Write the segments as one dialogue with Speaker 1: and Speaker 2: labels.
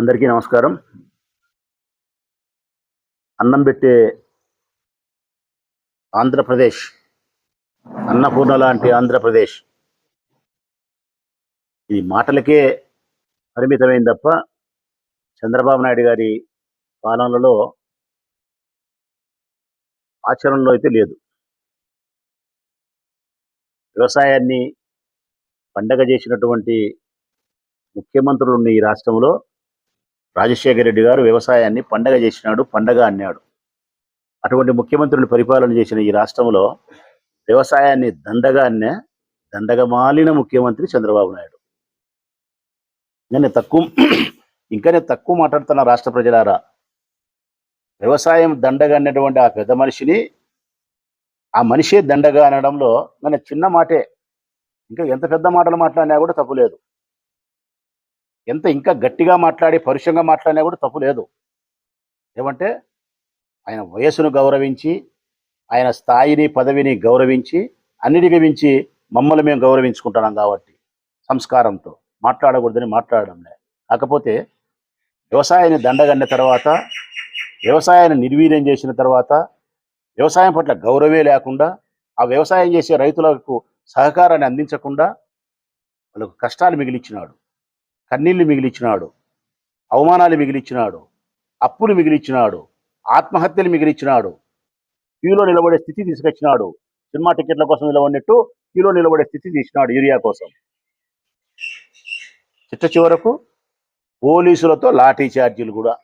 Speaker 1: అందరికీ నమస్కారం. అన్నం పెట్టే ఆంధ్రప్రదేశ్ అన్నపూర్ణ లాంటి ఆంధ్రప్రదేశ్. ఇది మాటలకే పరిమితమైంది తప్ప చంద్రబాబు నాయుడు గారి పాలనలో ఆచరణలో అయితే లేదు. వ్యవసాయాన్ని పండగ చేసినటువంటి ముఖ్యమంత్రులు ఉన్న ఈ రాష్ట్రంలో రాజశేఖర రెడ్డి గారు వ్యవసాయాన్ని పండగ చేసినాడు పండగ అన్నాడు. అటువంటి ముఖ్యమంత్రులు పరిపాలన చేసిన ఈ రాష్ట్రంలో వ్యవసాయాన్ని దండగా అన్న దండగమాలిన ముఖ్యమంత్రి చంద్రబాబు నాయుడు. నేను తక్కువ ఇంకా నేను తక్కువ మాట్లాడుతున్న రాష్ట్ర ప్రజలారా వ్యవసాయం దండగా అన్నటువంటి ఆ పెద్ద మనిషిని ఆ మనిషే దండగా అనడంలో మన చిన్న మాటే. ఇంకా ఎంత పెద్ద మాటలు మాట్లాడినా కూడా తప్పు లేదు. ఎంత ఇంకా గట్టిగా మాట్లాడి పరుషంగా మాట్లాడినా కూడా తప్పు లేదు. ఏమంటే ఆయన వయస్సును గౌరవించి ఆయన స్థాయిని పదవిని గౌరవించి అన్నిటికి మించి మమ్మల్ని మేము గౌరవించుకుంటున్నాం కాబట్టి సంస్కారంతో. మాట్లాడకూడదని మాట్లాడడంలే కాకపోతే వ్యవసాయాన్ని దండగన్న తర్వాత వ్యవసాయాన్ని నిర్వీర్యం చేసిన తర్వాత వ్యవసాయం పట్ల గౌరవే లేకుండా ఆ వ్యవసాయం చేసే రైతులకు సహకారాన్ని అందించకుండా వాళ్ళకు కష్టాలు మిగిలిచ్చినాడు. కన్నీళ్ళు మిగిలిచ్చినాడు అవమానాలు మిగిలిచ్చినాడు అప్పులు మిగిలిచ్చినాడు ఆత్మహత్యలు మిగిలిచ్చినాడు. క్యూలో నిలబడే స్థితి తీసుకొచ్చినాడు. సినిమా టికెట్ల కోసం నిలబడినట్టు క్యూలో నిలబడే స్థితి తీసినాడు యూరియా కోసం. చిట్ట చివరకు పోలీసులతో లాఠీ ఛార్జీలు కూడా.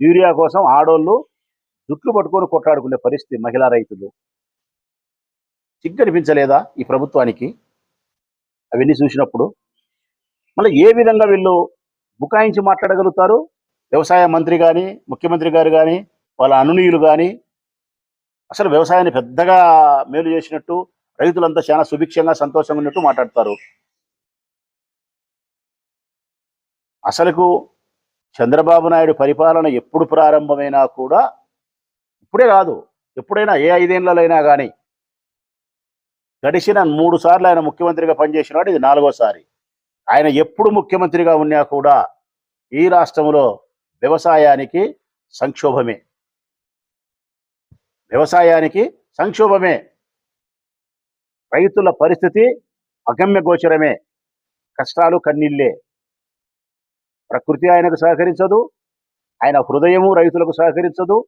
Speaker 1: యూరియా కోసం ఆడోళ్ళు జుట్లు పట్టుకొని కొట్లాడుకునే పరిస్థితి మహిళా రైతులు. సిగ్గనిపించలేదా ఈ ప్రభుత్వానికి? అవన్నీ చూసినప్పుడు మళ్ళీ ఏ విధంగా వీళ్ళు బుకాయించి మాట్లాడగలుగుతారు? వ్యవసాయ మంత్రి కానీ ముఖ్యమంత్రి గారు కానీ వాళ్ళ అనునీయులు కానీ అసలు వ్యవసాయాన్ని పెద్దగా మేలు చేసినట్టు రైతులంతా చాలా సుభిక్షంగా సంతోషంగా ఉన్నట్టు మాట్లాడతారు. అసలుకు చంద్రబాబు నాయుడు పరిపాలన ఎప్పుడు ప్రారంభమైనా కూడా ఇప్పుడే కాదు ఎప్పుడైనా ఏ ఐదేళ్ళైనా కానీ గడిచిన మూడు సార్లు ఆయన ముఖ్యమంత్రిగా పనిచేసినాడు ఇది నాలుగోసారి. ఆయన ఎప్పుడు ముఖ్యమంత్రిగా ఉన్నా కూడా ఈ రాష్ట్రంలో వ్యవసాయానికి సంక్షోభమే. వ్యవసాయానికి సంక్షోభమే. రైతుల పరిస్థితి అగమ్య గోచరమే. కష్టాలు కన్నీళ్ళే. ప్రకృతి ఆయనకు సహకరించదు. ఆయన హృదయము రైతులకు సహకరించదు.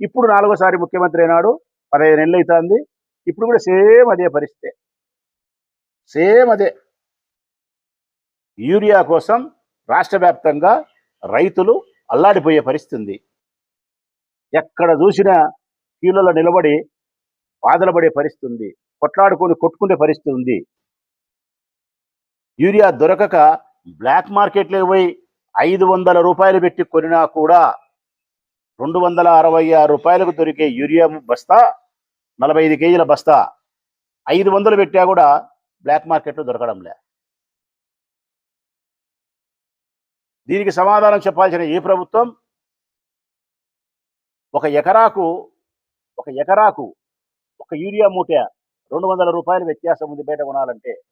Speaker 1: ఇప్పుడు నాలుగోసారి ముఖ్యమంత్రి అయినాడు. పదహైదు నెలలు అవుతుంది ఇప్పుడు కూడా సేమ్ అదే పరిస్థితి. సేమ్ అదే. యూరియా కోసం రాష్ట్ర వ్యాప్తంగా రైతులు అల్లాడిపోయే పరిస్థితి ఉంది ఎక్కడ చూసినా క్యూలలో నిలబడి బాధలు పరిస్థితి ఉంది కొట్లాడుకొని కొట్టుకునే పరిస్థితి ఉంది యూరియా దొరకక బ్లాక్ మార్కెట్లో పోయి ఐదు వందల రూపాయలు పెట్టి కొనినా కూడా రెండు వందల అరవై ఆరు రూపాయలకు దొరికే యూరియా బస్తా నలభై ఐదు కేజీల బస్తా ఐదు వందలు పెట్టా కూడా బ్లాక్ మార్కెట్లో దొరకడంలే. దీనికి సమాధానం చెప్పాల్సిన ఈ ప్రభుత్వం ఒక ఎకరాకు ఒక ఎకరాకు ఒక యూరియా మూట రెండు వందల రూపాయల వ్యత్యాసం ఉంది బయట కొనాలంటే.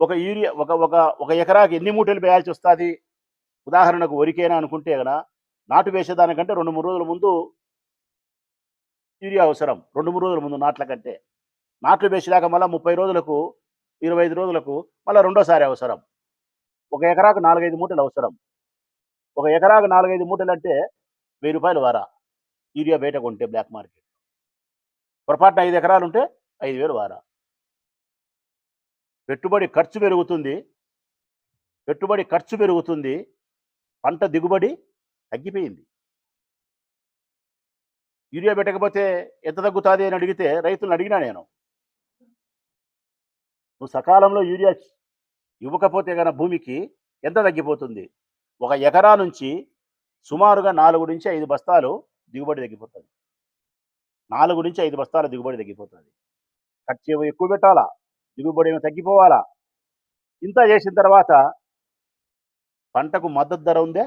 Speaker 1: ఒక యూరియా ఒక ఒక ఒక ఎకరాకి ఎన్ని మూటలు వేయాల్సి వస్తుంది? ఉదాహరణకు వరికేనా అనుకుంటే కదా నాటు వేసేదానికంటే రెండు మూడు రోజుల ముందు యూరియా అవసరం. రెండు మూడు రోజుల ముందు నాట్ల కంటే. నాట్లు వేసేదాకా మళ్ళీ ముప్పై రోజులకు ఇరవై ఐదు రోజులకు మళ్ళీ రెండోసారి అవసరం. ఒక ఎకరాకు నాలుగైదు మూటలు అవసరం. ఒక ఎకరాకు నాలుగైదు మూటలు అంటే వెయ్యి రూపాయలు వారా. యూరియా బయట కొంటే బ్లాక్ మార్కెట్. పొరపాటున ఐదు ఎకరాలు ఉంటే ఐదు వేలు వారా. పెట్టుబడి ఖర్చు పెరుగుతుంది. పెట్టుబడి ఖర్చు పెరుగుతుంది. పంట దిగుబడి తగ్గిపోయింది. యూరియా పెట్టకపోతే ఎంత తగ్గుతుంది అని అడిగితే రైతులను అడిగినా నేను. నువ్వు సకాలంలో యూరియా ఇవ్వకపోతే గన భూమికి ఎంత తగ్గిపోతుంది? ఒక ఎకరా నుంచి సుమారుగా నాలుగు నుంచి ఐదు బస్తాలు దిగుబడి తగ్గిపోతుంది. నాలుగు నుంచి ఐదు బస్తాల దిగుబడి తగ్గిపోతుంది. ఖర్చు ఏమో ఎక్కువ పెట్టాలా? దిగుబడి ఏమో తగ్గిపోవాలా? ఇంత చేసిన తర్వాత పంటకు మద్దతు ధర ఉందే?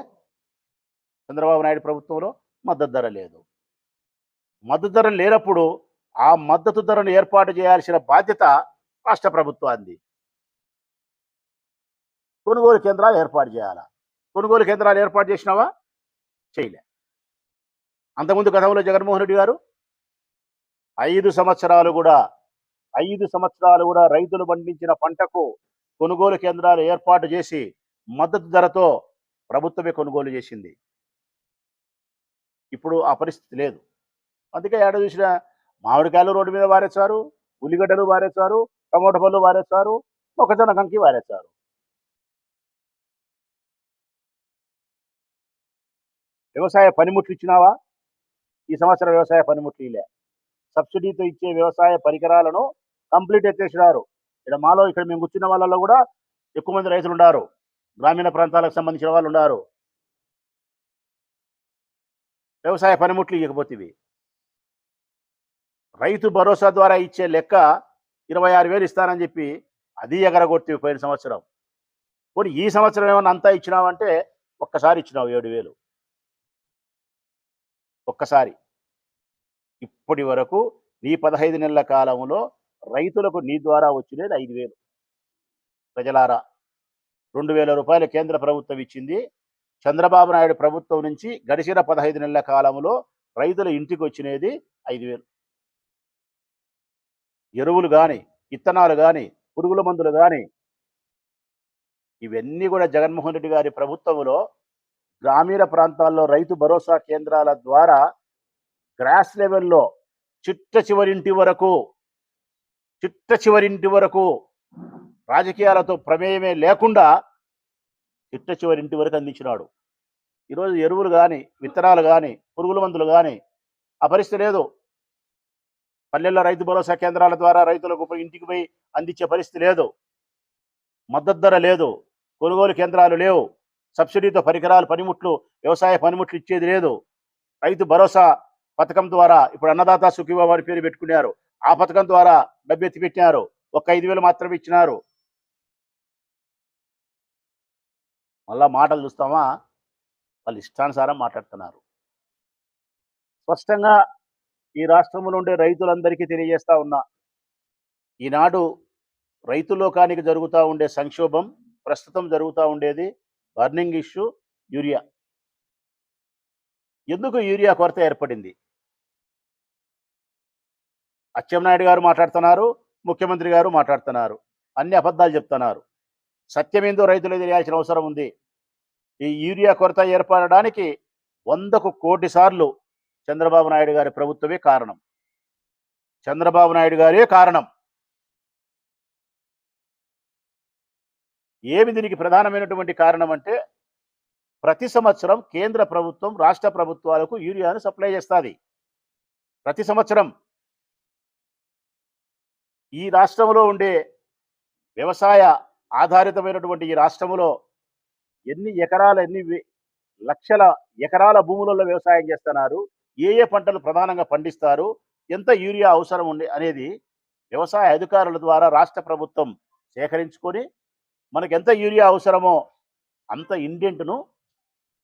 Speaker 1: చంద్రబాబు నాయుడు ప్రభుత్వంలో మద్దతు ధర లేదు. మద్దతు ధర లేనప్పుడు ఆ మద్దతు ధరను ఏర్పాటు చేయాల్సిన బాధ్యత రాష్ట్ర ప్రభుత్వాన్ని. కొనుగోలు కేంద్రాలు ఏర్పాటు చేయాలా? కొనుగోలు కేంద్రాలు ఏర్పాటు చేసినావా? చేయలే. అంతకుముందు గతంలో జగన్మోహన్ రెడ్డి గారు ఐదు సంవత్సరాలు కూడా ఐదు సంవత్సరాలు కూడా రైతులు పండించిన పంటకు కొనుగోలు కేంద్రాలు ఏర్పాటు చేసి మద్దతు ధరతో ప్రభుత్వమే కొనుగోలు చేసింది. ఇప్పుడు ఆ పరిస్థితి లేదు. అందుకే ఏడ చూసిన మామిడికాయలు రోడ్డు మీద వారేశారు ఉల్లిగడ్డలు వారేశారు టమోటా పళ్ళు వారేస్తారు మొక్కజొన్న కంకి వారేస్తారు. వ్యవసాయ పనిముట్లు ఇచ్చినావా? ఈ సంవత్సరం వ్యవసాయ పనిముట్లు ఇలే. సబ్సిడీతో ఇచ్చే వ్యవసాయ పరికరాలను కంప్లీట్ ఎత్తేసినారు. ఇక్కడ మాలో ఇక్కడ మేము కూర్చున్న వాళ్ళలో కూడా ఎక్కువ మంది రైతులు ఉన్నారు గ్రామీణ ప్రాంతాలకు సంబంధించిన వాళ్ళు ఉన్నారు వ్యవసాయ పనిముట్లు ఇవ్వకపోతే రైతు భరోసా ద్వారా ఇచ్చే లెక్క ఇరవై ఆరు వేలు ఇస్తానని చెప్పి అది ఎగరగొట్టి పోయిన సంవత్సరం. పోనీ ఈ సంవత్సరం ఏమన్నా అంతా ఇచ్చినావంటే ఒక్కసారి ఇచ్చినావు ఏడు వేలు. ఒక్కసారి. ఇప్పటి వరకు నీ పదహైదు నెలల కాలంలో రైతులకు నీ ద్వారా వచ్చినది ఐదు వేలు. ప్రజలారా రెండు వేల రూపాయలు కేంద్ర ప్రభుత్వం ఇచ్చింది. చంద్రబాబు నాయుడు ప్రభుత్వం నుంచి గడిచిన పదహైదు నెలల కాలంలో రైతుల ఇంటికి వచ్చినది ఐదు వేలు. ఎరువులు కానీ విత్తనాలు కానీ పురుగుల మందులు కానీ ఇవన్నీ కూడా జగన్మోహన్ రెడ్డి గారి ప్రభుత్వంలో గ్రామీణ ప్రాంతాల్లో రైతు భరోసా కేంద్రాల ద్వారా గ్రాస్ లెవెల్లో చిట్ట చివరింటి వరకు చిట్ట చివరింటి వరకు రాజకీయాలతో ప్రమేయమే లేకుండా చిట్ట చివరింటి వరకు అందించినాడు. ఈరోజు ఎరువులు కానీ విత్తనాలు కానీ పురుగుల మందులు కానీ ఆ పరిస్థితి లేదు. పల్లెల్లో రైతు భరోసా కేంద్రాల ద్వారా రైతులకు ఇంటికి పోయి అందించే పరిస్థితి లేదు. మద్దతు ధర లేదు. కొనుగోలు కేంద్రాలు లేవు. సబ్సిడీతో పరికరాలు పనిముట్లు వ్యవసాయ పనిముట్లు ఇచ్చేది లేదు. రైతు భరోసా పథకం ద్వారా ఇప్పుడు అన్నదాత సుఖీవ వారి పేరు పెట్టుకున్నారు. ఆ పథకం ద్వారా డబ్బు ఎత్తిపెట్టినారు ఒక ఐదు వేలు మాత్రమే ఇచ్చినారు. మళ్ళా మాటలు చూస్తామా? వాళ్ళు ఇష్టానుసారం మాట్లాడుతున్నారు. స్పష్టంగా ఈ రాష్ట్రంలో ఉండే రైతులందరికీ తెలియజేస్తా ఉన్నా ఈనాడు రైతు లోకానికి జరుగుతూ ఉండే సంక్షోభం ప్రస్తుతం జరుగుతూ ఉండేది బర్నింగ్ ఇష్యూ యూరియా. ఎందుకు యూరియా కొరత ఏర్పడింది? అచ్చెన్నాయుడు గారు మాట్లాడుతున్నారు ముఖ్యమంత్రి గారు మాట్లాడుతున్నారు అన్ని అబద్ధాలు చెప్తున్నారు. సత్యమేందో రైతులు తెలియాల్సిన అవసరం ఉంది. ఈ యూరియా కొరత ఏర్పడడానికి వందకు కోటి సార్లు చంద్రబాబు నాయుడు గారి ప్రభుత్వమే కారణం. చంద్రబాబు నాయుడు గారే కారణం. ఏమి దీనికి ప్రధానమైనటువంటి కారణం అంటే ప్రతి సంవత్సరం కేంద్ర ప్రభుత్వం రాష్ట్ర ప్రభుత్వాలకు యూరియాను సప్లై చేస్తుంది. ప్రతి సంవత్సరం. ఈ రాష్ట్రంలో ఉండే వ్యవసాయ ఆధారితమైనటువంటి ఈ రాష్ట్రంలో ఎన్ని ఎకరాల ఎన్ని లక్షల ఎకరాల భూములలో వ్యవసాయం చేస్తున్నారు? ఏ ఏ పంటలు ప్రధానంగా పండిస్తారు? ఎంత యూరియా అవసరం ఉంది అనేది వ్యవసాయ అధికారుల ద్వారా రాష్ట్ర ప్రభుత్వం సేకరించుకొని మనకు ఎంత యూరియా అవసరమో అంత ఇండెంట్ను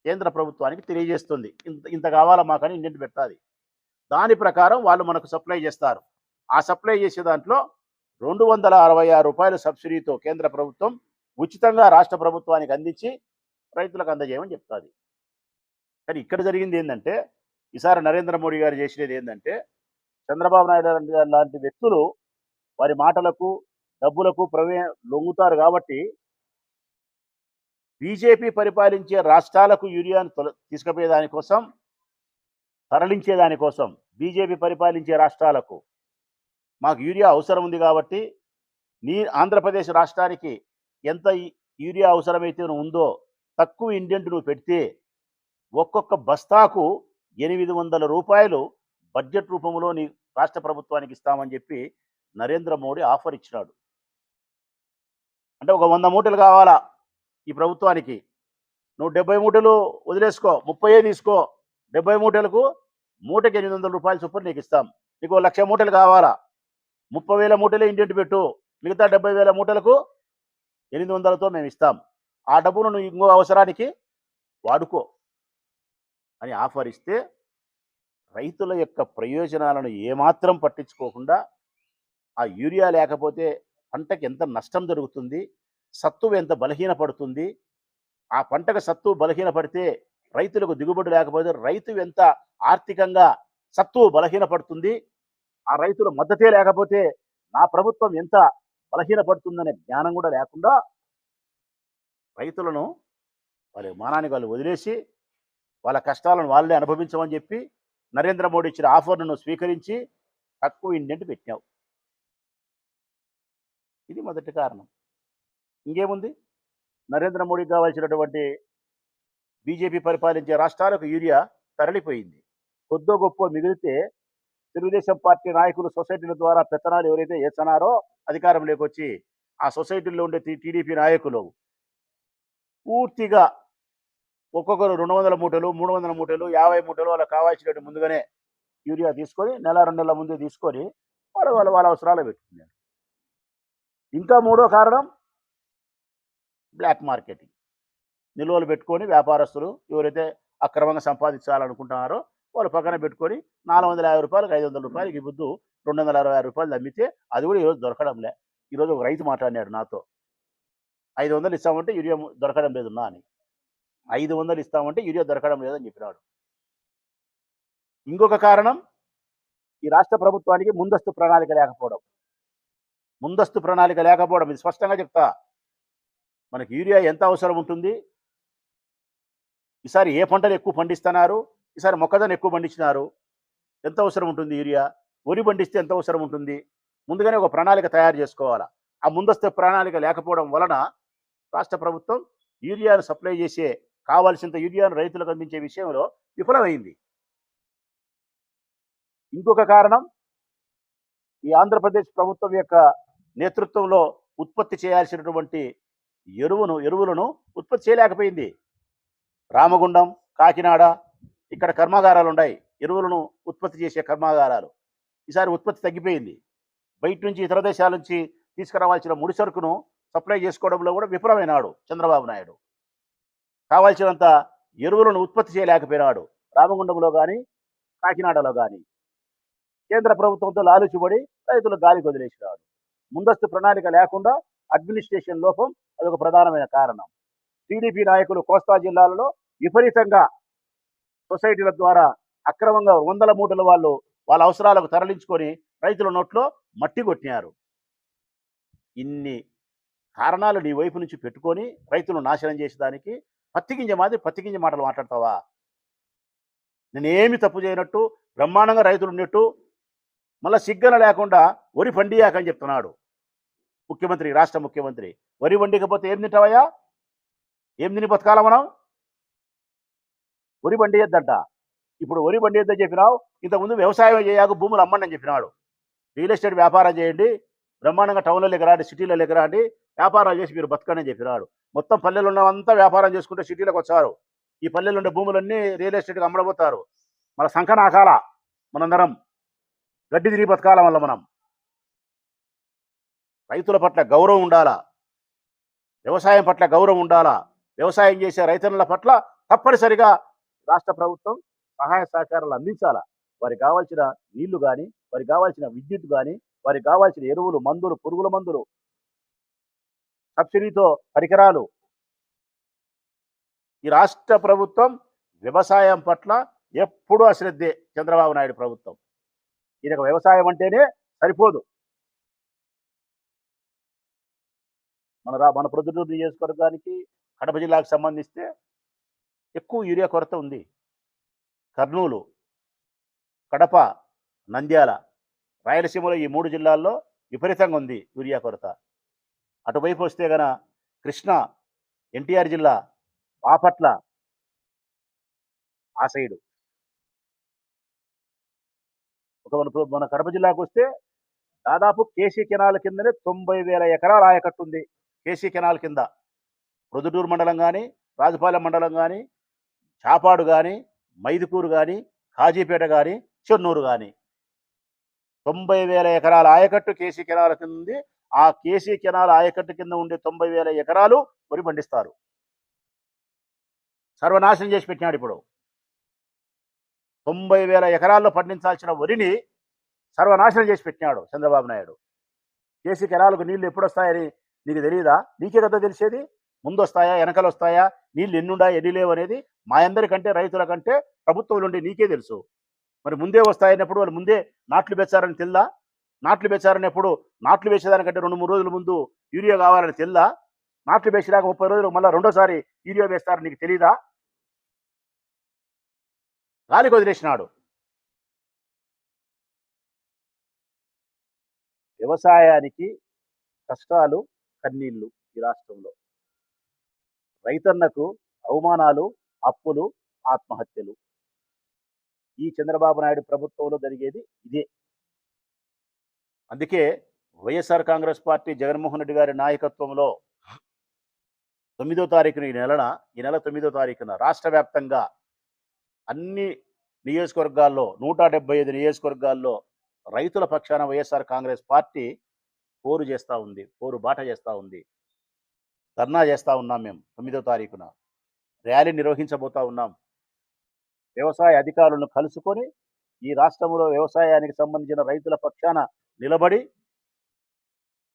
Speaker 1: కేంద్ర ప్రభుత్వానికి తెలియజేస్తుంది. ఇంత ఇంత కావాలా మాకని ఇండెంట్ పెట్టాలి దాని ప్రకారం వాళ్ళు మనకు సప్లై చేస్తారు. ఆ సప్లై చేసే దాంట్లో రెండు వందల అరవై ఆరు రూపాయల సబ్సిడీతో కేంద్ర ప్రభుత్వం ఉచితంగా రాష్ట్ర ప్రభుత్వానికి అందించి రైతులకు అందజేయమని చెప్తుంది. కానీ ఇక్కడ జరిగింది ఏంటంటే ఈసారి నరేంద్ర మోడీ గారు చేసినది ఏంటంటే చంద్రబాబు నాయుడు గారు లాంటి వ్యక్తులు వారి మాటలకు డబ్బులకు ప్రవే లొంగుతారు కాబట్టి బీజేపీ పరిపాలించే రాష్ట్రాలకు యూరియాను తొల తీసుకుపోయే దానికోసం తరలించే దానికోసం బీజేపీ పరిపాలించే రాష్ట్రాలకు మాకు యూరియా అవసరం ఉంది కాబట్టి నీ ఆంధ్రప్రదేశ్ రాష్ట్రానికి ఎంత యూరియా అవసరమైతే ఉందో తక్కువ ఇండియంట్ నువ్వు పెడితే ఒక్కొక్క బస్తాకు ఎనిమిది వందల రూపాయలు బడ్జెట్ రూపంలో నీ రాష్ట్ర ప్రభుత్వానికి ఇస్తామని చెప్పి నరేంద్ర మోడీ ఆఫర్ ఇచ్చినాడు. అంటే ఒక వంద మూటలు కావాలా ఈ ప్రభుత్వానికి? నువ్వు డెబ్బై మూటలు వదిలేసుకో ముప్పై తీసుకో. డెబ్బై మూటలకు మూటకి ఎనిమిది వందల రూపాయలు చొప్పున నీకు ఇస్తాం. నీకు లక్ష మూటలు కావాలా? ముప్పై వేల మూటలే ఇంటింటి పెట్టు. మిగతా డెబ్బై వేల మూటలకు ఎనిమిది వందలతో మేము ఇస్తాం. ఆ డబ్బును నువ్వు ఇంకో అవసరానికి వాడుకో. అని ఆఫర్ ఇస్తే రైతుల యొక్క ప్రయోజనాలను ఏమాత్రం పట్టించుకోకుండా ఆ యూరియా లేకపోతే పంటకి ఎంత నష్టం జరుగుతుంది సత్తువు ఎంత బలహీనపడుతుంది ఆ పంటకు సత్తువు బలహీనపడితే రైతులకు దిగుబడి లేకపోతే రైతు ఎంత ఆర్థికంగా సత్తువు బలహీనపడుతుంది ఆ రైతుల మద్దతే లేకపోతే నా ప్రభుత్వం ఎంత బలహీనపడుతుందనే జ్ఞానం కూడా లేకుండా రైతులను వాళ్ళ మానానికి వాళ్ళు వదిలేసి వాళ్ళ కష్టాలను వాళ్ళే అనుభవించమని చెప్పి నరేంద్ర మోడీ ఇచ్చిన ఆఫర్ను స్వీకరించి తక్కువ ఇండెంట్ పెట్టావు. ఇది మొదటి కారణం. ఇంకేముంది? నరేంద్ర మోడీకి కావాల్సినటువంటి బీజేపీ పరిపాలించే రాష్ట్రాలకు యూరియా తరలిపోయింది. కొద్దో గొప్ప మిగిలితే తెలుగుదేశం పార్టీ నాయకులు సొసైటీల ద్వారా పెత్తనాలు ఎవరైతే చేస్తున్నారో అధికారంలోకి వచ్చి ఆ సొసైటీల్లో ఉండే టీడీపీ నాయకులు పూర్తిగా ఒక్కొక్కరు రెండు వందల మూటలు మూడు వందల మూటలు యాభై మూటలు వాళ్ళకి కావాల్సినట్టు ముందుగానే యూరియా తీసుకొని నెల రెండు నెలల ముందే తీసుకొని వాళ్ళు వాళ్ళ వాళ్ళ అవసరాలు పెట్టుకున్నారు ఇంకా మూడో కారణం బ్లాక్ మార్కెటింగ్. నిల్వలు పెట్టుకొని వ్యాపారస్తులు ఎవరైతే అక్రమంగా సంపాదించాలనుకుంటున్నారో వాళ్ళు పక్కన పెట్టుకొని నాలుగు వందల యాభై రూపాయలకు ఐదు వందల రూపాయలకి ఈ బుద్ధు రెండు వందల అరవై ఆరు రూపాయలు అమ్మితే అది కూడా ఈరోజు దొరకడంలే. ఈరోజు ఒక రైతు మాట్లాడినాడు నాతో. ఐదు వందలు ఇస్తామంటే యూరియా దొరకడం లేదు నా అని ఐదు వందలు ఇస్తామంటే యూరియా దొరకడం లేదని చెప్పినాడు. ఇంకొక కారణం ఈ రాష్ట్ర ప్రభుత్వానికి ముందస్తు ప్రణాళిక లేకపోవడం. ముందస్తు ప్రణాళిక లేకపోవడం ఇది స్పష్టంగా చెప్తా. మనకి యూరియా ఎంత అవసరం ఉంటుంది? ఈసారి ఏ పంటలు ఎక్కువ పండిస్తున్నారు? ఈసారి మొక్కజొన్న ఎక్కువ పండించినారు. ఎంత అవసరం ఉంటుంది యూరియా? వరి పండిస్తే ఎంత అవసరం ఉంటుంది? ముందుగానే ఒక ప్రణాళిక తయారు చేసుకోవాలా? ఆ ముందస్తు ప్రణాళిక లేకపోవడం వలన రాష్ట్ర ప్రభుత్వం యూరియాను సప్లై చేసే కావాల్సినంత యూరియాను రైతులకు అందించే విషయంలో విఫలమైంది. ఇంకొక కారణం ఈ ఆంధ్రప్రదేశ్ ప్రభుత్వం యొక్క నేతృత్వంలో ఉత్పత్తి చేయాల్సినటువంటి ఎరువును ఎరువులను ఉత్పత్తి చేయలేకపోయింది. రామగుండం కాకినాడ ఇక్కడ కర్మాగారాలు ఉన్నాయి ఎరువులను ఉత్పత్తి చేసే కర్మాగారాలు. ఈసారి ఉత్పత్తి తగ్గిపోయింది. బయట నుంచి ఇతర దేశాల నుంచి తీసుకురావాల్సిన ముడి సరుకును సప్లై చేసుకోవడంలో కూడా విఫలమైనాడు చంద్రబాబు నాయుడు. కావాల్సినంత ఎరువులను ఉత్పత్తి చేయలేకపోయినాడు. రామగుండంలో కానీ కాకినాడలో కానీ కేంద్ర ప్రభుత్వంతో లాలుచుబడి రైతులు గాలి వదిలేసినాడు. ముందస్తు ప్రణాళిక లేకుండా అడ్మినిస్ట్రేషన్ లోపం అదొక ప్రధానమైన కారణం. టీడీపీ నాయకులు కోస్తా జిల్లాలలో విపరీతంగా సొసైటీల ద్వారా అక్రమంగా వందల మూటల వాళ్ళు వాళ్ళ అవసరాలకు తరలించుకొని రైతుల నోట్లో మట్టి కొట్టినారు. ఇన్ని కారణాలు నీ వైపు నుంచి పెట్టుకొని రైతులను నాశనం చేసేదానికి పత్తిగింజ మాది పత్తిగింజ మాటలు మాట్లాడతావా? నేనేమి తప్పు చేయనట్టు బ్రహ్మాండంగా రైతులు ఉన్నట్టు మళ్ళీ సిగ్గన లేకుండా వరి పండియాకని చెప్తున్నాడు. ముఖ్యమంత్రి రాష్ట్ర ముఖ్యమంత్రి. వరి వండికపోతే ఏం తింటావయ్యా? ఏం తిని బతకాల మనం? వరి పండియద్దంట. ఇప్పుడు వరి పండియద్దని చెప్పినావు ఇంతకుముందు వ్యవసాయం చేయక భూములు అమ్మండి అని చెప్పినాడు. రియల్ ఎస్టేట్ వ్యాపారం చేయండి బ్రహ్మాండంగా టౌన్లో ఎగరాండి సిటీలో ఎగరాండి వ్యాపారాలు చేసి మీరు బతకండి అని చెప్పినాడు. మొత్తం పల్లెలు ఉన్నవంతా వ్యాపారం చేసుకుంటే సిటీలకు వచ్చారు. ఈ పల్లెలు ఉండే భూములన్నీ రియల్ ఎస్టేట్కి అమ్మడబోతారు. మన సంకనాకాల మనందరం గడ్డి తిరిగి బతకాల వల్ల మనం. రైతుల పట్ల గౌరవం ఉండాలా? వ్యవసాయం పట్ల గౌరవం ఉండాలా? వ్యవసాయం చేసే రైతుల పట్ల తప్పనిసరిగా రాష్ట్ర ప్రభుత్వం సహాయ సహకారాలు అందించాలా? వారికి కావాల్సిన నీళ్ళు కానీ వారికి కావాల్సిన విద్యుత్ కానీ వారికి కావాల్సిన ఎరువులు మందులు పురుగుల మందులు సబ్సిడీతో పరికరాలు. ఈ రాష్ట్ర ప్రభుత్వం వ్యవసాయం పట్ల ఎప్పుడూ అశ్రద్ధే చంద్రబాబు నాయుడు ప్రభుత్వం. ఈయనకు వ్యవసాయం అంటేనే సరిపోదు. మన రా మన ప్రొద్దుటూరు నియోజకవర్గానికి కడప జిల్లాకు సంబంధిస్తే ఎక్కువ యూరియా కొరత ఉంది. కర్నూలు కడప నంద్యాల రాయలసీమలో ఈ మూడు జిల్లాల్లో విపరీతంగా ఉంది యూరియా కొరత. అటువైపు వస్తే గన కృష్ణ ఎన్టీఆర్ జిల్లా బాపట్ల ఆ సైడు. ఒక మన మన కడప జిల్లాకు వస్తే దాదాపు కేసీ కెనాల్ కిందనే తొంభై వేల ఎకరాల ఆయకట్టు ఉంది. కేసీ కెనాల్ కింద. ప్రొద్దుటూరు మండలం కానీ రాజుపాలెం మండలం కానీ చాపాడు కానీ మైదుకూరు కానీ కాజీపేట కానీ చెన్నూరు కానీ తొంభై వేల ఎకరాల ఆయకట్టు కేసీ కెనాల కింద ఉంది. ఆ కేసీ కెనాల్ ఆయకట్టు కింద ఉండే తొంభై వేల ఎకరాలు వరి పండిస్తారు. సర్వనాశనం చేసి పెట్టినాడు ఇప్పుడు. తొంభై వేల ఎకరాల్లో పండించాల్సిన వరిని సర్వనాశనం చేసి పెట్టినాడు చంద్రబాబు నాయుడు. కేసీ కెనాలకు నీళ్ళు ఎప్పుడు వస్తాయని నీకు తెలియదా నీకే కదా తెలిసేది? ముందు వస్తాయా వెనకలు వస్తాయా నీళ్ళు ఎన్నుండా? ఎన్ని లేవు అనేది మా అందరికంటే రైతుల కంటే ప్రభుత్వం నుండి నీకే తెలుసు. మరి ముందే వస్తాయన్నప్పుడు వాళ్ళు ముందే నాట్లు పెంచారని తెల్దా? నాట్లు పెంచారన్నప్పుడు నాట్లు వేసేదానికంటే రెండు మూడు రోజుల ముందు యూరియా కావాలని తెల్దా నాట్లు వేసినాక ముప్పై రోజులు మళ్ళీ రెండోసారి యూరియా వేస్తారని నీకు తెలీదా? గాలికి వదిలేసినాడు. వ్యవసాయానికి కష్టాలు కన్నీళ్ళు ఈ రాష్ట్రంలో. రైతన్నకు అవమానాలు అప్పులు ఆత్మహత్యలు. ఈ చంద్రబాబు నాయుడు ప్రభుత్వంలో జరిగేది ఇదే. అందుకే YSR Congress party Jaganmohan Reddy గారి నాయకత్వంలో తొమ్మిదో తారీఖున ఈ నెలన ఈ నెల తొమ్మిదో తారీఖున రాష్ట్ర వ్యాప్తంగా అన్ని నియోజకవర్గాల్లో నూట డెబ్బై ఐదు నియోజకవర్గాల్లో రైతుల పక్షాన వైఎస్ఆర్ కాంగ్రెస్ పార్టీ పోరు చేస్తూ ఉంది పోరు బాట చేస్తూ ఉంది. ధర్నా చేస్తూ ఉన్నాం మేము తొమ్మిదో తారీఖున. ర్యాలీ నిర్వహించబోతా ఉన్నాం. వ్యవసాయ అధికారులను కలుసుకొని ఈ రాష్ట్రంలో వ్యవసాయానికి సంబంధించిన రైతుల పక్షాన నిలబడి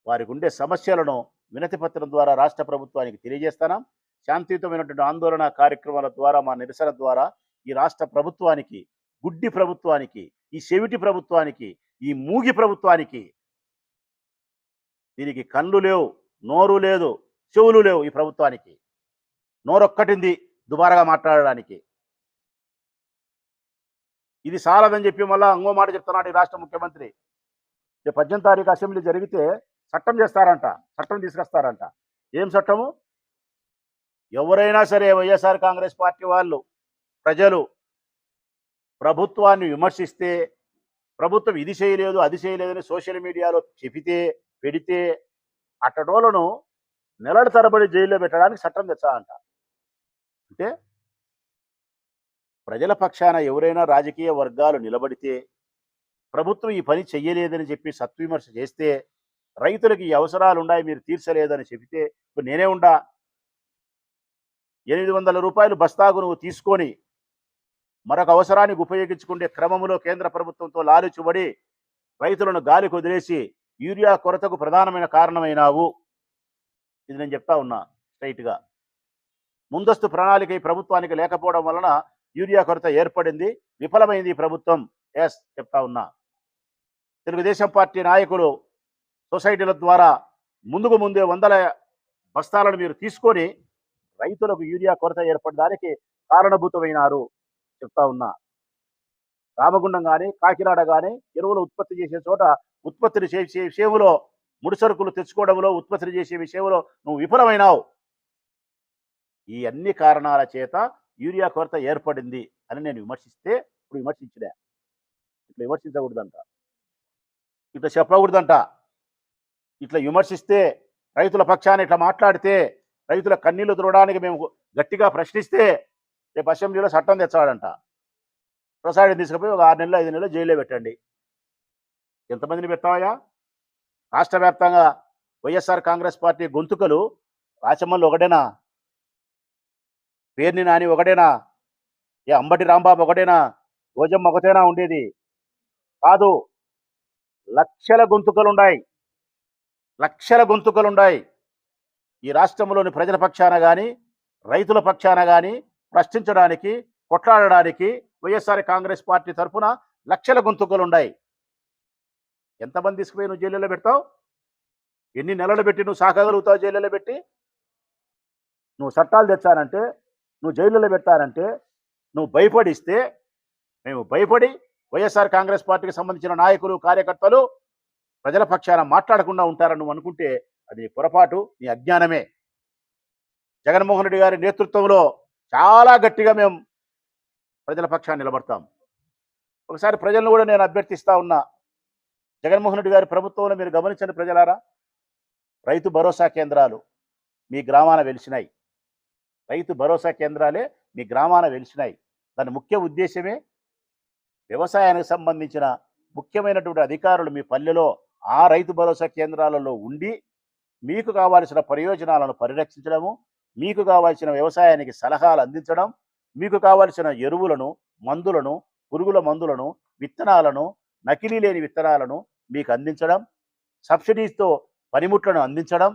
Speaker 1: వారికి ఉండే సమస్యలను వినతి పత్రం ద్వారా రాష్ట్ర ప్రభుత్వానికి తెలియజేస్తాం శాంతియుతమైనటువంటి ఆందోళన కార్యక్రమాల ద్వారా మా నిరసన ద్వారా ఈ రాష్ట్ర ప్రభుత్వానికి గుడ్డి ప్రభుత్వానికి ఈ చెవిటి ప్రభుత్వానికి ఈ మూగి ప్రభుత్వానికి దీనికి కళ్ళు లేవు నోరు లేదు చెవులు లేవు ఈ ప్రభుత్వానికి. నోరొక్కటింది దుబారగా మాట్లాడడానికి. ఇది సాలదని చెప్పి మళ్ళా ఇంకో మాట చెప్తున్నాడు ఈ రాష్ట్ర ముఖ్యమంత్రి. రేపు పద్దెనిమిది తారీఖు అసెంబ్లీ జరిగితే చట్టం చేస్తారంట చట్టం తీసుకొస్తారంట. ఏం చట్టము? ఎవరైనా సరే వైఎస్ఆర్ కాంగ్రెస్ పార్టీ వాళ్ళు ప్రజలు ప్రభుత్వాన్ని విమర్శిస్తే ప్రభుత్వం ఇది చేయలేదు అది చేయలేదని సోషల్ మీడియాలో చెబితే పెడితే అట్టడోలను నెలల తరబడి జైల్లో పెట్టడానికి చట్టం తెచ్చాలంట అంటే ప్రజల పక్షాన ఎవరైనా రాజకీయ వర్గాలు నిలబడితే ప్రభుత్వం ఈ పని చెయ్యలేదని చెప్పి సత్విమర్శ చేస్తే రైతులకు ఈ అవసరాలు ఉన్నాయి మీరు తీర్చలేదని చెబితే ఇప్పుడు నేనే ఉండా? ఎనిమిది వందల రూపాయలు బస్తాకు నువ్వు తీసుకొని మరొక అవసరానికి ఉపయోగించుకునే క్రమంలో కేంద్ర ప్రభుత్వంతో లాలుచుబడి రైతులను గాలికి వదిలేసి యూరియా కొరతకు ప్రధానమైన కారణమైనావు. ఇది నేను చెప్తా ఉన్నా స్ట్రైట్గా. ముందస్తు ప్రణాళిక ఈ ప్రభుత్వానికి లేకపోవడం వలన యూరియా కొరత ఏర్పడింది విఫలమైంది ఈ ప్రభుత్వం. ఎస్ చెప్తా ఉన్నా. తెలుగుదేశం పార్టీ నాయకులు సొసైటీల ద్వారా ముందుకు ముందే వందల బస్తాలను మీరు తీసుకొని రైతులకు యూరియా కొరత ఏర్పడడానికి కారణభూతమైనారు చెప్తా ఉన్నా. రామగుండం కానీ కాకినాడ కానీ ఎరువులు ఉత్పత్తి చేసే చోట ఉత్పత్తిని చేసే విషయంలో ముడి సరుకులు తెచ్చుకోవడంలో ఉత్పత్తిని చేసే విషయంలో నువ్వు విఫలమైనావు. ఈ అన్ని కారణాల చేత యూరియా కొరత ఏర్పడింది అని నేను విమర్శిస్తే ఇప్పుడు విమర్శించలే. ఇట్లా విమర్శించకూడదంట. ఇట్లా చెప్పకూడదంట. ఇట్లా విమర్శిస్తే రైతుల పక్షాన్ని ఇట్లా మాట్లాడితే రైతుల కన్నీళ్ళు తుడడానికి మేము గట్టిగా ప్రశ్నిస్తే రేపు అసెంబ్లీలో చట్టం తెచ్చాడంట. ప్రసాదం తీసుకుపోయి ఒక ఆరు నెలలు ఐదు నెలలు జైల్లో పెట్టండి. ఎంతమందిని పెట్టావయ్యా? రాష్ట్ర వ్యాప్తంగా వైఎస్ఆర్ కాంగ్రెస్ పార్టీ గొంతుకలు రాచమ్మల్లో ఒకటేనా? పేర్ని నాని ఒకటేనా? ఏ అంబటి రాంబాబు ఒకటేనా? రోజమ్మ ఒకటేనా ఉండేది? కాదు. లక్షల గొంతుకలున్నాయి లక్షల గొంతుకలున్నాయి ఈ రాష్ట్రంలోని ప్రజల పక్షాన కానీ రైతుల పక్షాన కానీ ప్రశ్నించడానికి కొట్లాడడానికి వైఎస్ఆర్ కాంగ్రెస్ పార్టీ తరఫున లక్షల గొంతుకలున్నాయి ఎంతమంది తీసుకుపోయి నువ్వు జైల్లో పెడతావు? ఎన్ని నెలలు పెట్టి నువ్వు సాగగలుగుతావు జైల్లో పెట్టి? నువ్వు చట్టాలు తెచ్చానంటే నువ్వు జైలులో పెట్టానంటే నువ్వు భయపడిస్తే మేము భయపడి వైఎస్ఆర్ కాంగ్రెస్ పార్టీకి సంబంధించిన నాయకులు కార్యకర్తలు ప్రజల పక్షాన మాట్లాడకుండా ఉంటారని నువ్వు అనుకుంటే అది నీ పొరపాటు నీ అజ్ఞానమే. జగన్మోహన్ రెడ్డి గారి నేతృత్వంలో చాలా గట్టిగా మేము ప్రజల పక్షాన్ని నిలబడతాం. ఒకసారి ప్రజలను కూడా నేను అభ్యర్థిస్తా ఉన్నా. జగన్మోహన్ రెడ్డి గారి ప్రభుత్వంలో మీరు గమనించండి ప్రజలారా రైతు భరోసా కేంద్రాలు మీ గ్రామాన వెలిసినాయి. రైతు భరోసా కేంద్రాలే మీ గ్రామాన వెలిసినాయి. దాని ముఖ్య ఉద్దేశమే వ్యవసాయానికి సంబంధించిన ముఖ్యమైనటువంటి అధికారులు మీ పల్లెలో ఆ రైతు భరోసా కేంద్రాలలో ఉండి మీకు కావాల్సిన ప్రయోజనాలను పరిరక్షించడము మీకు కావాల్సిన వ్యవసాయానికి సలహాలు అందించడం మీకు కావాల్సిన ఎరువులను మందులను పురుగుల మందులను విత్తనాలను నకిలీ లేని విత్తనాలను మీకు అందించడం సబ్సిడీస్తో పనిముట్లను అందించడం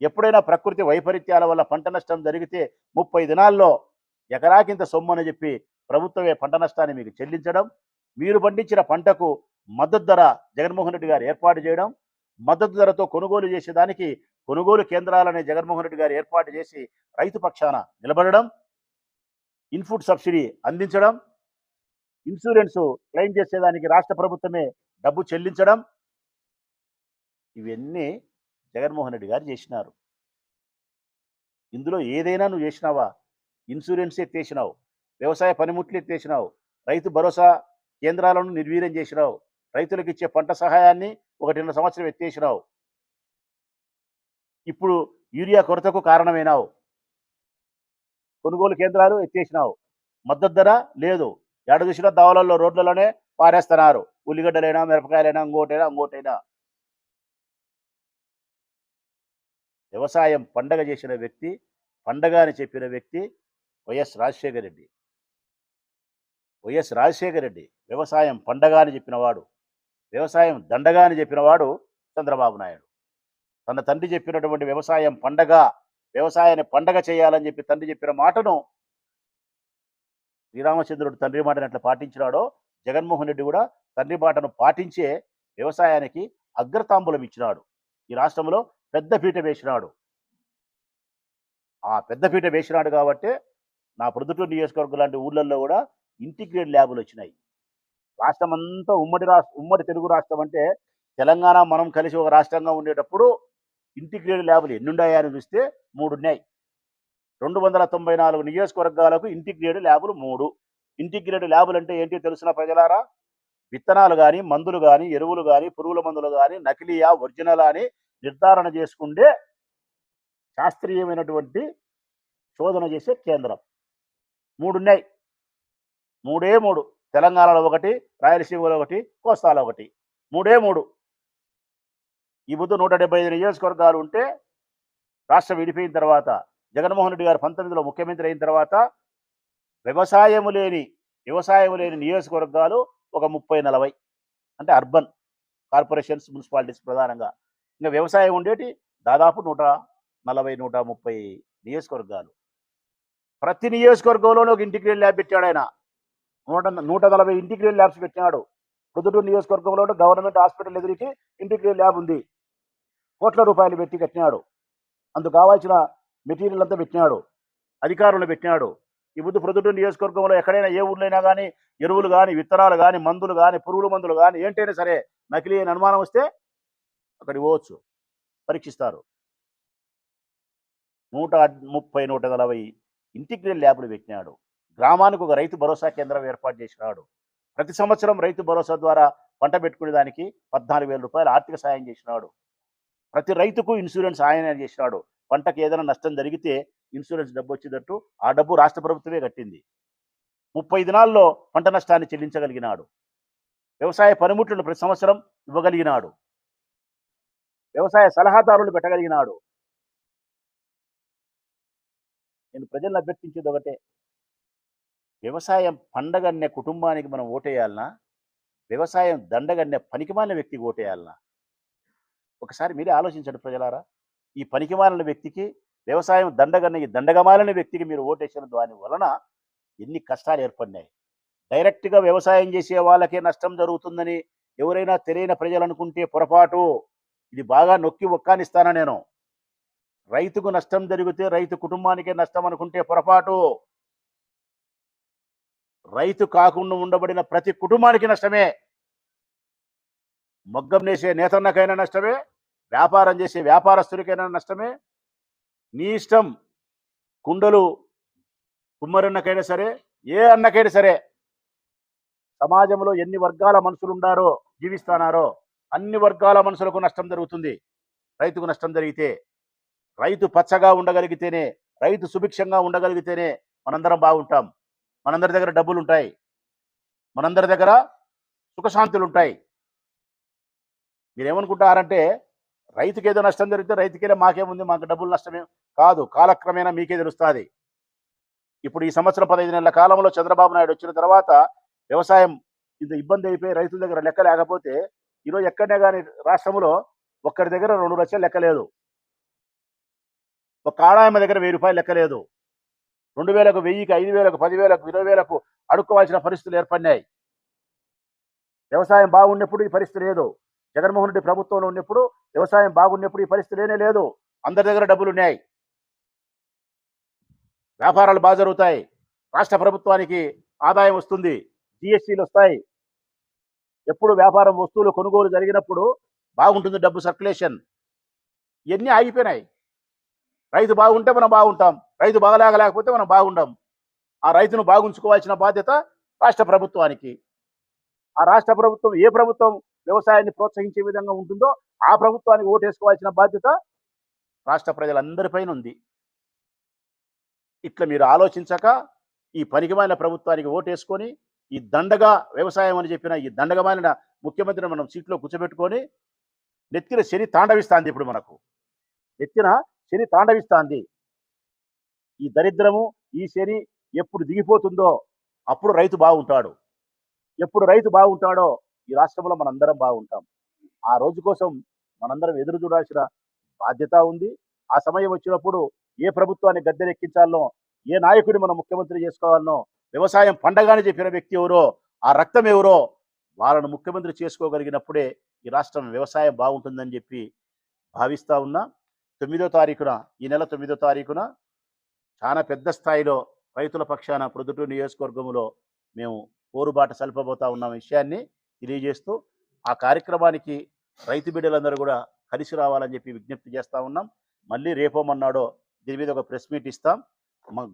Speaker 1: ఎప్పుడైనా ప్రకృతి వైపరీత్యాల వల్ల పంట నష్టం జరిగితే ముప్పై దినాల్లో ఎకరాకింత సొమ్ము అని చెప్పి ప్రభుత్వమే పంట నష్టాన్ని మీకు చెల్లించడం మీరు పండించిన పంటకు మద్దతు ధర జగన్మోహన్ రెడ్డి గారు ఏర్పాటు చేయడం మద్దతు ధరతో కొనుగోలు చేసేదానికి కొనుగోలు కేంద్రాలని జగన్మోహన్ రెడ్డి గారు ఏర్పాటు చేసి రైతు పక్షాన నిలబడడం ఇన్పుట్ సబ్సిడీ అందించడం ఇన్సూరెన్స్ క్లెయిమ్ చేసేదానికి రాష్ట్ర ప్రభుత్వమే డబ్బు చెల్లించడం ఇవన్నీ జగన్మోహన్ రెడ్డి గారు చేసినారు. ఇందులో ఏదైనా నువ్వు చేసినావా? ఇన్సూరెన్స్ ఎత్తేసినావు వ్యవసాయ పనిముట్లు ఎత్తేసినావు. రైతు భరోసా కేంద్రాలను నిర్వీర్యం చేసినావు. రైతులకు ఇచ్చే పంట సహాయాన్ని ఒకటిన్నర సంవత్సరం ఎత్తేసినావు. ఇప్పుడు యూరియా కొరతకు కారణమైనావు. కొనుగోలు కేంద్రాలు ఎత్తేసినావు. మద్దతు ధర లేదు. ఎడ చూసినా దావలలో రోడ్లలోనే పారేస్తున్నారు. ఉల్లిగడ్డలైనా మిరపకాయలైనా ఇంకోటైనా ఇంకోటైనా వ్యవసాయం పండగ చేసిన వ్యక్తి పండగ అని చెప్పిన వ్యక్తి వైఎస్ రాజశేఖర రెడ్డి వైఎస్ రాజశేఖర రెడ్డి వ్యవసాయం పండగ అని చెప్పినవాడు వ్యవసాయం దండగా అని చెప్పినవాడు చంద్రబాబు నాయుడు. తన తండ్రి చెప్పినటువంటి వ్యవసాయం పండగ వ్యవసాయాన్ని పండగ చేయాలని చెప్పి తండ్రి చెప్పిన మాటను శ్రీరామచంద్రుడు తండ్రి మాటను ఎట్లా పాటించినాడో జగన్మోహన్ రెడ్డి కూడా తండ్రి మాటను పాటించే వ్యవసాయానికి అగ్రతాంబులం ఇచ్చినాడు. ఈ రాష్ట్రంలో పెద్ద పీట వేసినాడు. ఆ పెద్ద పీట వేసినాడు కాబట్టి నా ప్రొద్దుటూరు నియోజకవర్గం లాంటి ఊళ్ళల్లో కూడా ఇంటిగ్రేట్ ల్యాబులు వచ్చినాయి. రాష్ట్రం అంతా ఉమ్మడి రాష్ట్ర ఉమ్మడి తెలుగు రాష్ట్రం అంటే తెలంగాణ మనం కలిసి ఒక రాష్ట్రంగా ఉండేటప్పుడు ఇంటిగ్రేటెడ్ ల్యాబులు ఎన్ని ఉన్నాయా అని చూస్తే మూడు ఉన్నాయి. రెండు వందల తొంభై నాలుగు నియోజకవర్గాలకు ఇంటిగ్రేటెడ్ ల్యాబులు మూడు. ఇంటిగ్రేటెడ్ ల్యాబులు అంటే ఏంటి తెలిసిన ప్రజలారా? విత్తనాలు కానీ మందులు కానీ ఎరువులు కానీ పురుగుల మందులు కానీ నకిలీయా ఒరిజినల్ అని నిర్ధారణ చేసుకుంటే శాస్త్రీయమైనటువంటి శోధన చేసే కేంద్రం. మూడున్నాయి. మూడే మూడు. తెలంగాణలో ఒకటి రాయలసీమలో ఒకటి కోస్తాలో ఒకటి. మూడే మూడు. ఈ బుద్ధు నూట డెబ్బై ఐదు నియోజకవర్గాలు ఉంటే రాష్ట్రం విడిపోయిన తర్వాత జగన్మోహన్ రెడ్డి గారు పంతొమ్మిదిలో ముఖ్యమంత్రి అయిన తర్వాత వ్యవసాయము లేని వ్యవసాయం లేని నియోజకవర్గాలు ఒక ముప్పై నలభై. అంటే అర్బన్ కార్పొరేషన్స్ మున్సిపాలిటీస్ ప్రధానంగా. ఇంకా వ్యవసాయం ఉండేటి దాదాపు నూట నలభై నూట ముప్పై నియోజకవర్గాలు. ప్రతి నియోజకవర్గంలోనూ ఒక ఇంటిగ్రేట్ ల్యాబ్ పెట్టాడు ఆయన. నూట నూట నలభై ఇంటిగ్రేట్ ల్యాబ్స్ పెట్టినాడు. పొద్దుటూరు నియోజకవర్గంలో గవర్నమెంట్ హాస్పిటల్ ఎదురికి ఇంటిగ్రేట్ ల్యాబ్ ఉంది. కోట్ల రూపాయలు పెట్టి కట్టినాడు. అందుకు కావాల్సిన మెటీరియల్ అంతా పెట్టినాడు. అధికారులను పెట్టినాడు. ఈ బుద్ధి ప్రొద్దుటూరు నియోజకవర్గంలో ఎక్కడైనా ఏ ఊర్లైనా కానీ ఎరువులు కానీ విత్తనాలు కానీ మందులు కానీ పురుగుల మందులు కానీ ఏంటైనా సరే నకిలీ అని అనుమానం వస్తే అక్కడికి పోవచ్చు. పరీక్షిస్తారు. నూట ముప్పై నూట నలభై ఇంటిగ్రేట్ ల్యాబ్లు పెట్టినాడు. గ్రామానికి ఒక రైతు భరోసా కేంద్రం ఏర్పాటు చేసినాడు. ప్రతి సంవత్సరం రైతు భరోసా ద్వారా పంట పెట్టుకునే దానికి పద్నాలుగు వేల రూపాయలు ఆర్థిక సాయం చేసినాడు. ప్రతి రైతుకు ఇన్సూరెన్స్ ఆయన చేసినాడు. పంటకు ఏదైనా నష్టం జరిగితే ఇన్సూరెన్స్ డబ్బు వచ్చేటట్టు ఆ డబ్బు రాష్ట్ర ప్రభుత్వమే కట్టింది. ముప్పై దినాల్లో పంట నష్టాన్ని చెల్లించగలిగినాడు. వ్యవసాయ పనిముట్లను ప్రతి సంవత్సరం ఇవ్వగలిగినాడు. వ్యవసాయ సలహాదారులు పెట్టగలిగినాడు. నేను ప్రజలను అభ్యర్థించేది ఒకటే. వ్యవసాయం పండగన్నే కుటుంబానికి మనం ఓటేయాలనా? వ్యవసాయం దండగన్నే పనికిమాలిన వ్యక్తికి ఓటేయాలనా? ఒకసారి మీరే ఆలోచించండి ప్రజలారా. ఈ పనికిమాలిన వ్యక్తికి వ్యవసాయం దండగన్న ఈ దండగమాలిన వ్యక్తికి మీరు ఓటేసిన దాని వలన ఎన్ని కష్టాలు ఏర్పడినాయి. డైరెక్ట్గా వ్యవసాయం చేసే వాళ్ళకే నష్టం జరుగుతుందని ఎవరైనా తెలియని ప్రజలు అనుకుంటే పొరపాటు. ఇది బాగా నొక్కి ఒక్కానిస్తానా నేను? రైతుకు నష్టం జరిగితే రైతు కుటుంబానికే నష్టం అనుకుంటే పొరపాటు. రైతు కాకుండా ఉండబడిన ప్రతి కుటుంబానికి నష్టమే. మగ్గం నేసే నేతన్నకైనా నష్టమే. వ్యాపారం చేసే వ్యాపారస్తుడికైనా నష్టమే. నీ ఇష్టం కుండలు కుమ్మరన్నకైనా సరే ఏ అన్నకైనా సరే సమాజంలో ఎన్ని వర్గాల మనుషులు ఉండారో జీవిస్తున్నారో అన్ని వర్గాల మనుషులకు నష్టం జరుగుతుంది. రైతుకు నష్టం జరిగితే రైతు పచ్చగా ఉండగలిగితేనే రైతు సుభిక్షంగా ఉండగలిగితేనే మనందరం బాగుంటాం. మనందరి దగ్గర డబ్బులు ఉంటాయి మనందరి దగ్గర సుఖశాంతులు ఉంటాయి మీరేమనుకుంటారంటే రైతుకి ఏదో నష్టం జరిగితే రైతుకేలే మాకేముంది మాకు డబ్బులు నష్టమే కాదు కాలక్రమేణా మీకే తెలుస్తుంది. ఇప్పుడు ఈ సంవత్సరం పదహైదు నెలల కాలంలో చంద్రబాబు నాయుడు వచ్చిన తర్వాత వ్యవసాయం ఇంత ఇబ్బంది అయిపోయి రైతుల దగ్గర లెక్క లేకపోతే ఈరోజు ఎక్కడనే కానీ రాష్ట్రంలో ఒక్కరి దగ్గర రెండు లక్షలు లెక్క లేదు ఒక ఆడాయమ దగ్గర వెయ్యి రూపాయలు లెక్క లేదు రెండు వేలకు వెయ్యికి ఐదు వేలకు పదివేలకు ఇరవై వేలకు అడుక్కోవాల్సిన పరిస్థితులు ఏర్పడినాయి. వ్యవసాయం బాగున్నప్పుడు ఈ పరిస్థితి లేదు. జగన్మోహన్ రెడ్డి ప్రభుత్వంలో ఉన్నప్పుడు వ్యవసాయం బాగున్నప్పుడు ఈ పరిస్థితి లేనే లేదు. అందరి దగ్గర డబ్బులు ఉన్నాయి వ్యాపారాలు బాగా జరుగుతాయి. రాష్ట్ర ప్రభుత్వానికి ఆదాయం వస్తుంది. జిఎస్టీలు వస్తాయి. ఎప్పుడు వ్యాపారం వస్తువులు కొనుగోలు జరిగినప్పుడు బాగుంటుంది డబ్బు సర్క్యులేషన్. ఇవన్నీ ఆగిపోయినాయి. రైతు బాగుంటే మనం బాగుంటాం. రైతు బాగలేక లేకపోతే మనం బాగుండం. ఆ రైతును బాగుంచుకోవాల్సిన బాధ్యత రాష్ట్ర ప్రభుత్వానికి. ఆ రాష్ట్ర ప్రభుత్వం ఏ ప్రభుత్వం వ్యవసాయాన్ని ప్రోత్సహించే విధంగా ఉంటుందో ఆ ప్రభుత్వానికి ఓటేసుకోవాల్సిన బాధ్యత రాష్ట్ర ప్రజలందరిపైన ఉంది. ఇట్లా మీరు ఆలోచించక ఈ పనికిమైన ప్రభుత్వానికి ఓటేసుకొని ఈ దండగా వ్యవసాయం అని చెప్పిన ఈ దండగమైన ముఖ్యమంత్రిని మనం సీట్లో కూర్చోబెట్టుకొని నెత్తిన శని తాండవిస్తాంది ఇప్పుడు మనకు. నెత్తిన శని తాండవిస్తాంది. ఈ దరిద్రము ఈ శని ఎప్పుడు దిగిపోతుందో అప్పుడు రైతు బాగుంటాడు. ఎప్పుడు రైతు బాగుంటాడో ఈ రాష్ట్రంలో మనందరం బాగుంటాం. ఆ రోజు కోసం మనందరం ఎదురు చూడాల్సిన బాధ్యత ఉంది. ఆ సమయం వచ్చినప్పుడు ఏ ప్రభుత్వాన్ని గద్దెనెక్కించాలనో ఏ నాయకుడిని మనం ముఖ్యమంత్రి చేసుకోవాలనో వ్యవసాయం పండగానే చెప్పిన వ్యక్తి ఎవరో ఆ రక్తం ఎవరో వాళ్ళను ముఖ్యమంత్రి చేసుకోగలిగినప్పుడే ఈ రాష్ట్రం వ్యవసాయం బాగుంటుందని చెప్పి భావిస్తా ఉన్నా. తొమ్మిదో తారీఖున ఈ నెల తొమ్మిదో తారీఖున చాలా పెద్ద స్థాయిలో రైతుల పక్షాన ప్రొద్దుటూరు నియోజకవర్గంలో మేము పోరుబాట సల్పబోతా ఉన్న విషయాన్ని తెలియజేస్తూ ఆ కార్యక్రమానికి రైతు బిడ్డలందరూ కూడా కలిసి రావాలని చెప్పి విజ్ఞప్తి చేస్తూ ఉన్నాం. మళ్ళీ రేపోమన్నాడో దీని మీద ఒక ప్రెస్ మీట్ ఇస్తాం.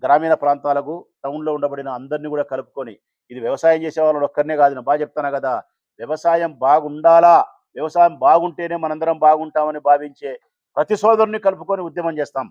Speaker 1: గ్రామీణ ప్రాంతాలకు టౌన్లో ఉండబడిన అందరినీ కూడా కలుపుకొని ఇది వ్యవసాయం చేసే వాళ్ళని ఒక్కరినే కాదు నేను బాగా చెప్తాను కదా వ్యవసాయం బాగుండాలా వ్యవసాయం బాగుంటేనే మనందరం బాగుంటామని భావించే ప్రతి సోదరుని కలుపుకొని ఉద్యమం చేస్తాం.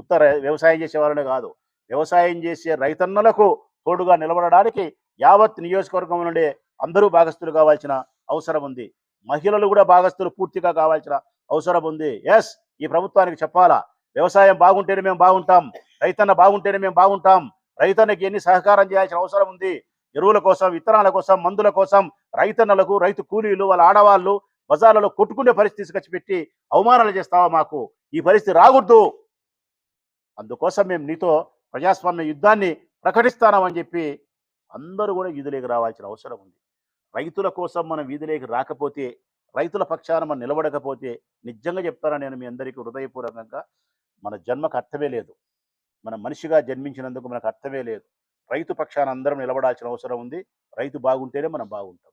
Speaker 1: ఉత్తర వ్యవసాయం చేసే వాళ్ళనే కాదు. వ్యవసాయం చేసే రైతన్నలకు తోడుగా నిలబడడానికి యావత్ నియోజకవర్గం నుండి అందరూ భాగస్తులు కావాల్సిన అవసరం ఉంది. మహిళలు కూడా భాగస్తులు పూర్తిగా కావాల్సిన అవసరం ఉంది. ఎస్ ఈ ప్రభుత్వానికి చెప్పాలా? వ్యవసాయం బాగుంటేనే మేము బాగుంటాం. రైతన్న బాగుంటేనే మేము బాగుంటాం. రైతన్నకి ఎన్ని సహకారం చేయాల్సిన అవసరం ఉంది? ఎరువుల కోసం విత్తనాల కోసం మందుల కోసం రైతన్నలకు రైతు కూలీలు వాళ్ళ ఆడవాళ్ళు బజార్లలో కొట్టుకునే పరిస్థితి తీసుకొచ్చి పెట్టి అవమానాలు చేస్తావా మాకు? ఈ పరిస్థితి రాకూడదు. అందుకోసం మేము నీతో ప్రజాస్వామ్య యుద్ధాన్ని ప్రకటిస్తామని చెప్పి అందరూ కూడా వీధిలోకి రావాల్సిన అవసరం ఉంది. రైతుల కోసం మనం వీధిలోకి రాకపోతే రైతుల పక్షాన మనం నిలబడకపోతే నిజంగా చెప్తారా నేను మీ అందరికీ హృదయపూర్వకంగా? మన జన్మకు అర్థమే లేదు. మన మనిషిగా జన్మించినందుకు మనకు అర్థమే లేదు. రైతు పక్షాన అందరం నిలబడాల్సిన అవసరం ఉంది. రైతు బాగుంటేనే మనం బాగుంటాం.